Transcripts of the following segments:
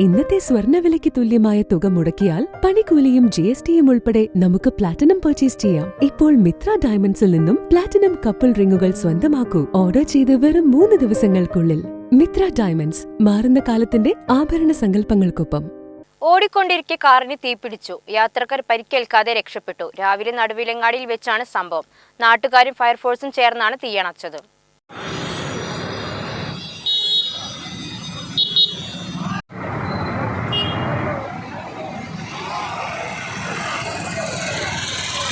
ഇന്നത്തെ സ്വർണവിലയ്ക്ക് തുല്യമായ തുക മുടക്കിയാൽ പണിക്കൂലിയും ജി എസ് ടിയും ഉൾപ്പെടെ നമുക്ക് പ്ലാറ്റിനം പർച്ചേസ് ചെയ്യാം. ഇപ്പോൾ മിത്ര ഡയമണ്ട്സിൽ നിന്നും പ്ലാറ്റിനം കപ്പിൾ റിങ്ങുകൾ സ്വന്തമാക്കൂ. ഓർഡർ ചെയ്ത് വെറും മൂന്ന് ദിവസങ്ങൾക്കുള്ളിൽ. മിത്ര ഡയമണ്ട്സ് മാറുന്ന കാലത്തിന്റെ ആഭരണ സങ്കല്പങ്ങൾക്കൊപ്പം. ഓടിക്കൊണ്ടിരിക്കെ കാറിന് തീപിടിച്ചു യാത്രക്കാർ പരിക്കേൽക്കാതെ രക്ഷപ്പെട്ടു. രാവിലെ നടുവിലങ്ങാടിയിൽ വെച്ചാണ് സംഭവം. നാട്ടുകാരും ഫയർഫോഴ്സും ചേർന്നാണ് തീയണച്ചത്.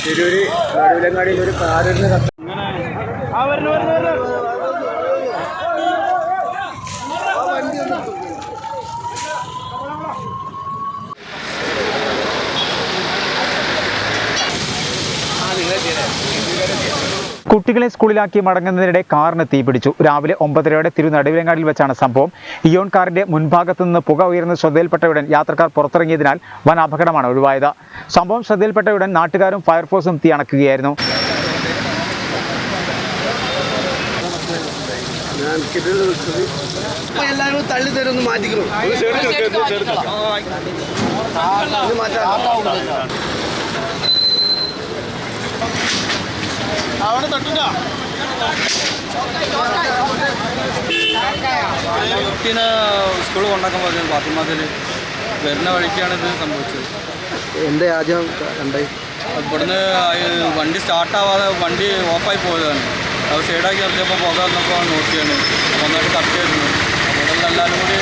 തിരൂര് നടുവിലങ്ങാടിയിൽ ഒരു കാറിന് കത്ത കുട്ടികളെ സ്കൂളിലാക്കി മടങ്ങുന്നതിനിടെ കാറിന് തീപിടിച്ചു രാവിലെ ഒമ്പതരയോടെ തിരുനടുവിലങ്ങാടിൽ വെച്ചാണ് സംഭവം. ഇയോൺ കാറിന്റെ മുൻഭാഗത്തു നിന്ന് പുക ഉയർന്ന് ശ്രദ്ധയിൽപ്പെട്ടയുടൻ യാത്രക്കാർ പുറത്തിറങ്ങിയതിനാൽ വൻ അപകടമാണ് ഒഴിവായത്. സംഭവം ശ്രദ്ധയിൽപ്പെട്ടയുടൻ നാട്ടുകാരും ഫയർഫോഴ്സും തീയണക്കുകയായിരുന്നു എല്ലാവരും തള്ളി തരുമെന്ന് മാറ്റിക്കണം ഇത് മാറ്റാം അവിടെ തട്ടില്ല കുട്ടീനെ സ്കൂളിൽ കൊണ്ടാക്കാൻ പറഞ്ഞു ഫാത്തിമാത്തിൽ വരുന്ന വഴിക്കാണ് ഇത് സംഭവിച്ചത്. എന്റെ ആദ്യം കണ്ടായി ഇവിടുന്ന് ആ വണ്ടി സ്റ്റാർട്ടാവാതെ വണ്ടി ഓഫായി പോയതാണ്. അത് സൈഡാക്കി നിർത്തിയപ്പോൾ പുക വന്നപ്പോൾ നോക്കിയാണ്. ഒന്നായിട്ട് കത്തിയായിരുന്നു അതുകൊണ്ട് എല്ലാവരും കൂടി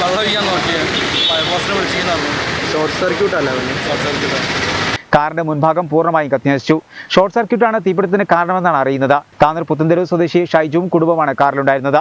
വെള്ളം ഒഴിക്കാൻ നോക്കിയാണ് ഫയർ ഫോഴ്സിനെ വിളിച്ചിരുന്നു. ഷോർട്ട് സർക്യൂട്ട് അല്ല അവന്? ഷോർട്ട് സർക്യൂട്ട് കാറിന്റെ മുൻഭാഗം പൂർണമായും കത്തിനശിച്ചു. ഷോർട്ട് സർക്യൂട്ടാണ് തീപിടുത്തത്തിന് കാരണമെന്നാണ് അറിയുന്നത്. താനൂർ പുത്തൻതെരുവ് സ്വദേശി ഷൈജുവും കുടുംബമാണ് കാറിലുണ്ടായിരുന്നത്.